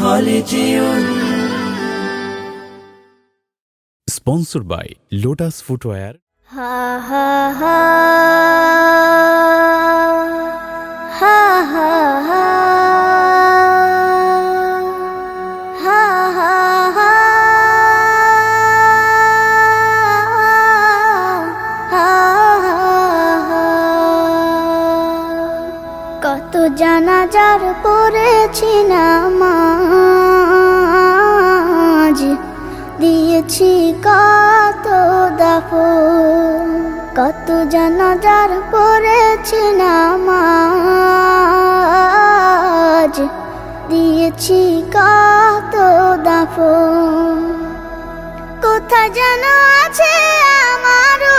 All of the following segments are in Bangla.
হলে যেও স্পন্সর বাই লোটাস ফুটওয়্যার হা হা হা জানাজার পড়েছি নামাজ। দিয়েছি কত দাফো কত জানা জানাজার পড়েছি নামাজ। দিয়েছি কত দাফো কোথায় যেন আছে আমারও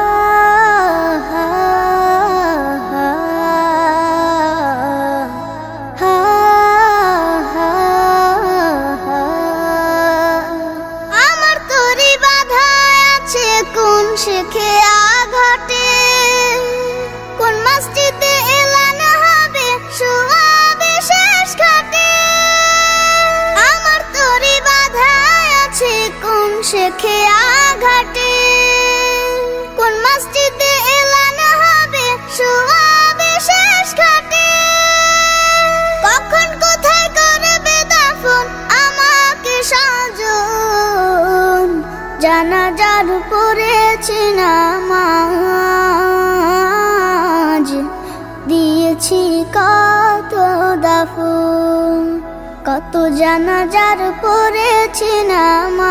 শেখে আঘাটে কোন মসজিদে এলান হবে শুয়াবে শেষ ঘাটে। কখন কোথায় করবে দাফন, আমাকে সাজন। দিয়েছি কত দাফন, কত জানাজার পড়েছি নামাজ।